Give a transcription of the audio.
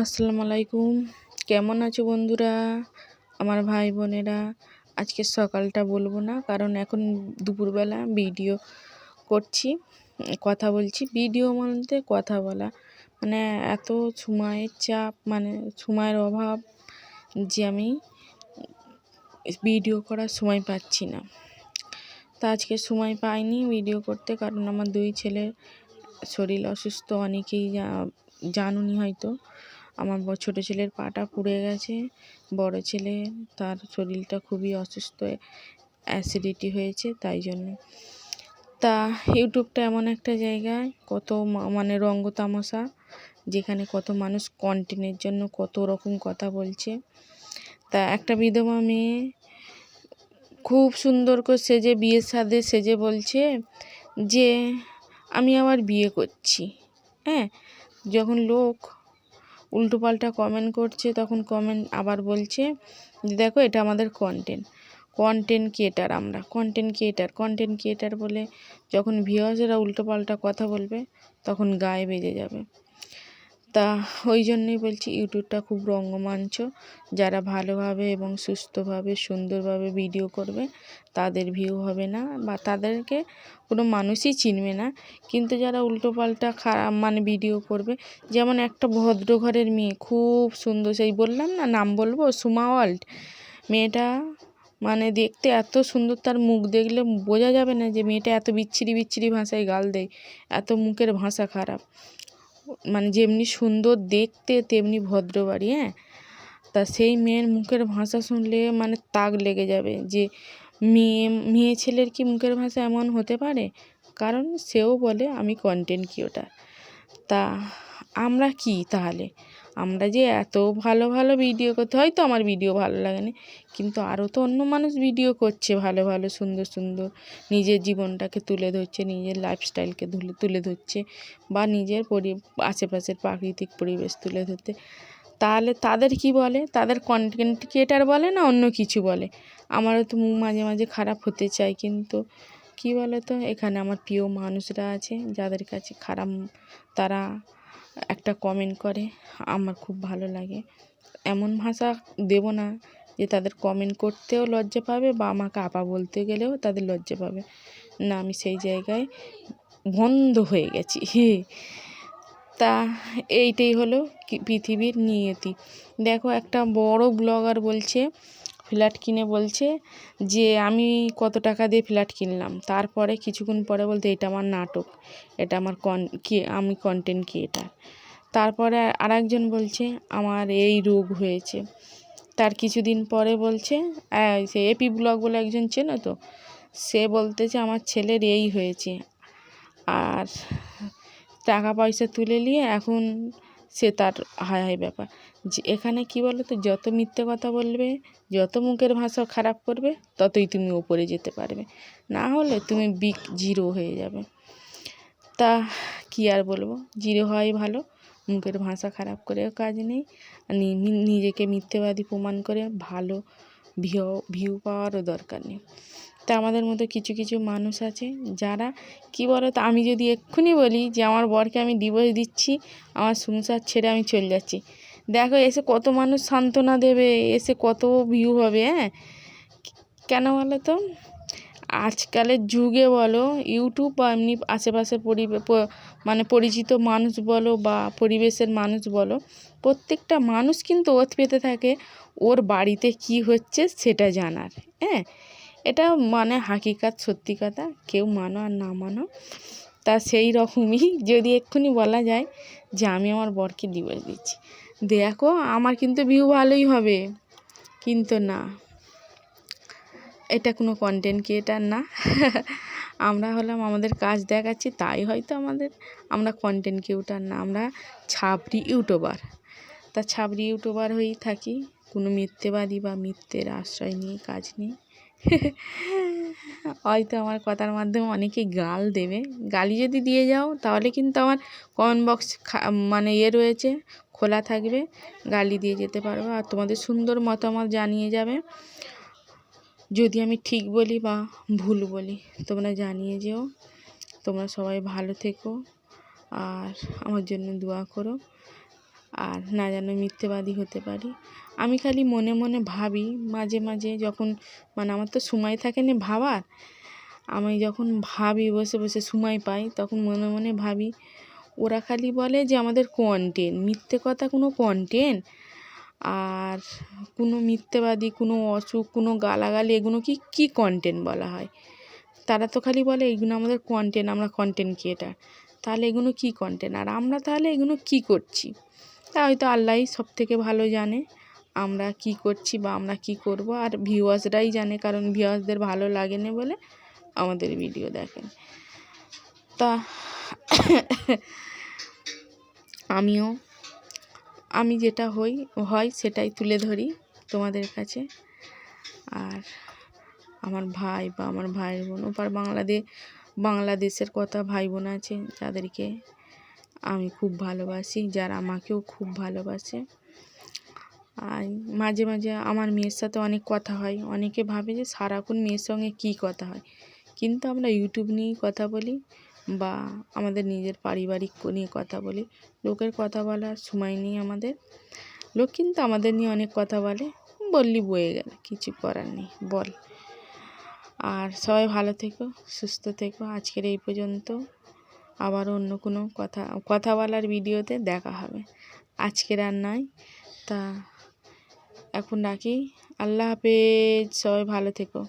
আসসালামু আলাইকুম। কেমন আছো বন্ধুরা? আমার ভাই বোনেরা, আজকে সকালটা বলব না, কারণ এখন দুপুরবেলা ভিডিও করছি, কথা বলছি। ভিডিও বলতে কথা বলা মানে এত সময়ের চাপ মানে সময়ের অভাব যে আমি ভিডিও করার সময় পাচ্ছি না। তা আজকে সময় পাইনি ভিডিও করতে, কারণ আমার দুই ছেলের শরীর অসুস্থ, অনেকেই জানুনি হয়তো। আমার ছোটো ছেলের পাটা পুড়ে গেছে। বড় ছেলে, তার শরীরটা খুবই অসুস্থ, অ্যাসিডিটি হয়েছে, তাই জন্য। তা ইউটিউবটা এমন একটা জায়গায় কত মানে রঙ্গ তামাশা, যেখানে কত মানুষ কন্টেন্টের জন্য কত রকম কথা বলছে। তা একটা বিধবা মেয়ে খুব সুন্দর করে সেজে, বিয়ের সাথে সেজে বলছে যে, আমি আবার বিয়ে করছি। হ্যাঁ যখন লোক উল্টোপাল্টা কমেন্ট করছে, তখন কমেন্ট আবার বলছে যে, দেখো, এটা আমাদের কন্টেন্ট কন্টেন্ট ক্রিয়েটার আমরা। কন্টেন্ট ক্রিয়েটার কন্টেন্ট ক্রিয়েটার বলে যখন ভিউয়ার্সেরা উল্টোপাল্টা কথা বলবে, তখন গায়ে বেজে যাবে। তা ওই জন্যই বলছি ইউটিউবটা খুব রঙ্গমঞ্চ। যারা ভালোভাবে এবং সুস্থভাবে, সুন্দরভাবে ভিডিও করবে, তাদের ভিউ হবে না বা তাদেরকে কোনো মানুষই চিনবে না। কিন্তু যারা উল্টোপাল্টা খারাপ মানে ভিডিও করবে, যেমন একটা ভদ্র ঘরের মেয়ে, খুব সুন্দর সেই বললাম না, নাম বলব, সুমা ওয়ার্ল্ড। মেয়েটা মানে দেখতে এত সুন্দর, তার মুখ দেখলে বোঝা যাবে না যে মেয়েটা এত বিচ্ছিরি বিচ্ছিরি ভাষায় গাল দেয়, এত মুখের ভাষা খারাপ। মানে যেমনি সুন্দর দেখতে, তেমনি ভদ্র বাড়ি হ্যাঁ? তা সেই মেয়ের মুখের ভাষা শুনলে মানে তাক লেগে যাবে যে মেয়ে মেয়ে ছেলের কি মুখের ভাষা এমন হতে পারে? কারণ সেও বলে, আমি কন্টেন্ট ওটা? তা আমরা কি তাহলে? আমরা যে এত ভালো ভালো ভিডিও করতে, হয়তো আমার ভিডিও ভালো লাগে না কিন্তু আরও তো অন্য মানুষ ভিডিও করছে ভালো ভালো, সুন্দর সুন্দর। নিজের জীবনটাকে তুলে ধরছে, নিজের লাইফস্টাইলকে তুলে তুলে ধরছে বা নিজের পরি, আশেপাশের প্রাকৃতিক পরিবেশ তুলে ধরতে। তাহলে তাদের কি বলে? তাদের কন্টেন্ট ক্রিয়েটার বলে না অন্য কিছু বলে? আমারও তো মুখ মাঝে মাঝে খারাপ হতে চাই, কিন্তু কী বলো তো এখানে আমার প্রিয় মানুষরা আছে, যাদের কাছে খারাপ, তারা একটা কমেন্ট করে, আমার খুব ভালো লাগে। এমন ভাষা দেব না যে তাদের কমেন্ট করতেও লজ্জা পাবে বা আমাকে আপা বলতে গেলেও তাদের লজ্জা পাবে। না, আমি সেই জায়গায় বন্ধ হয়ে গেছি। তা এইটাই হলো পৃথিবীর নিয়তি। দেখো একটা বড় ব্লগার বলছে ফ্ল্যাট কিনে বলছে যে, আমি কত টাকা দিয়ে ফ্ল্যাট কিনলাম? তারপরে কিছুক্ষণ পরে বলতে, এটা আমার নাটক, এটা আমার কন কি, আমি কন্টেন্ট ক্রিয়েটার তারপরে আরেকজন বলছে, আমার এই রোগ হয়েছে। তার কিছুদিন পরে বলছে সে এপি ব্লগ বলে একজন চেনো তো? সে বলতেছে, আমার ছেলের এই হয়েছে। আর টাকা পয়সা তুলে নিয়ে এখন সে তার হায় হায় ব্যাপার। যে এখানে কী বলো তো যত মিথ্যে কথা বলবে, যত মুখের ভাষা খারাপ করবে, ততই তুমি ওপরে যেতে পারবে। না হলে তুমি বিগ জিরো হয়ে যাবে। তা কি আর বলব? জিরো হওয়াই ভালো। মুখের ভাষা খারাপ করেও কাজ নেই। নিজেকে মিথ্যেবাদী প্রমাণ করে ভালো ভিউ ভিউ পাওয়ারও দরকার নেই। তা আমাদের মতো কিছু কিছু মানুষ আছে যারা, কি বলো তো আমি যদি এক্ষুনি বলি যে আমার বরকে আমি ডিভোর্স দিচ্ছি, আমার সংসার ছেড়ে আমি চলে যাচ্ছি। দেখো, এসে কত মানুষ সান্ত্বনা দেবে, এসে কত ভিউ হবে হ্যাঁ? কেন বলো তো আজকালের যুগে বলো ইউটিউব বা এমনি আশেপাশের পরিবে মানে পরিচিত মানুষ বলো বা পরিবেশের মানুষ বলো, প্রত্যেকটা মানুষ কিন্তু ওত পেতে থাকে, ওর বাড়িতে কি হচ্ছে সেটা জানার হ্যাঁ? এটা মানে হাকিকাত, সত্যি কথা, কেউ মানো আর না মানো। তা সেই রকমই, যদি এক্ষুনি বলা যায় যে আমি আমার বরকে ডিভোর্স দিচ্ছি। দেখো, আমার কিন্তু ভিউ ভালোই হবে, কিন্তু না। এটা কোনো কন্টেন্ট ক্রিয়েটার না। আমরা হলাম, আমাদের কাজ দেখাচ্ছি, তাই হয়তো আমাদের, আমরা কন্টেন্ট ক্রিয়েটার না, আমরা ছাপড়ি ইউটিউবার তা ছাপড়ি ইউটিউবার হয়েই থাকি। কোনো মিথ্যেবাদী বা মিথ্যের আশ্রয় নিয়ে কাজ নেই। হয়তো আমার কথার মাধ্যমে অনেকে গাল দেবে। গালি যদি দিয়ে যাও, তাহলে কিন্তু আমার কমেন্ট বক্স মানে ইয়ে রয়েছে, খোলা থাকবে। গালি দিয়ে যেতে পারব আর তোমাদের সুন্দর মতামত জানিয়ে যাবে। যদি আমি ঠিক বলি বা ভুল বলি, তোমরা জানিয়ে যেও। তোমরা সবাই ভালো থেকো আর আমার জন্য দোয়া করো। আর না যেন মিথ্যেবাদী হতে পারি। আমি খালি মনে মনে ভাবি, মাঝে মাঝে যখন মানে আমার তো সময় থাকে না ভাবার, আমি যখন ভাবি, বসে বসে সময় পাই, তখন মনে মনে ভাবি, ওরা খালি বলে যে আমাদের কন্টেন্ট মিথ্যে কথা কোনো কন্টেন্ট আর কোনো মিথ্যেবাদী, কোনো অসুখ, কোনো গালাগালি, এগুলো কি, কী কন্টেন্ট বলা হয়? তারা তো খালি বলে এগুলো আমাদের কন্টেন্ট আমরা কন্টেন্ট ক্রিয়েটার তাহলে এগুলো কী কন্টেন্ট আর আমরা তাহলে এগুলো কী করছি? তা হয়তো আল্লাহই সব থেকে ভালো জানে আমরা কী করছি বা আমরা কী করব। আর ভিউয়ার্সরাই জানে, কারণ ভিউয়ার্সদের ভালো লাগে না বলে আমাদের ভিডিও দেখেন। তা আমিও, আমি যেটা হই, হয় সেটাই তুলে ধরি তোমাদের কাছে। আর আমার ভাই বা আমার ভাইয়ের বোন, ওপার বাংলাদেশ বাংলাদেশের কথা ভাই বোন আছে যাদেরকে আমি খুব ভালোবাসি, যারা আমাকেও খুব ভালোবাসে। আর মাঝে মাঝে আমার মেয়ের সাথে অনেক কথা হয়। অনেকে ভাবে যে সারাক্ষণ মেয়ের সঙ্গে কী কথা হয়? কিন্তু আমরা ইউটিউব নিয়েই কথা বলি বা আমাদের নিজের পারিবারিক নিয়ে কথা বলি। লোকের কথা বলার সময় নেই আমাদের। লোক কিন্তু আমাদের নিয়ে অনেক কথা বলে, বললি বয়ে গেল, কিছু করার নেই, বল। আর সবাই ভালো থেকো, সুস্থ থেকো। আজকের এই পর্যন্ত। আবার অন্য কোনো কথা কথা বলার ভিডিওতে দেখা হবে। আজকের আর নয় তা এখন রাখি। আল্লাহ হাফেজ। সবাই ভালো থেকো।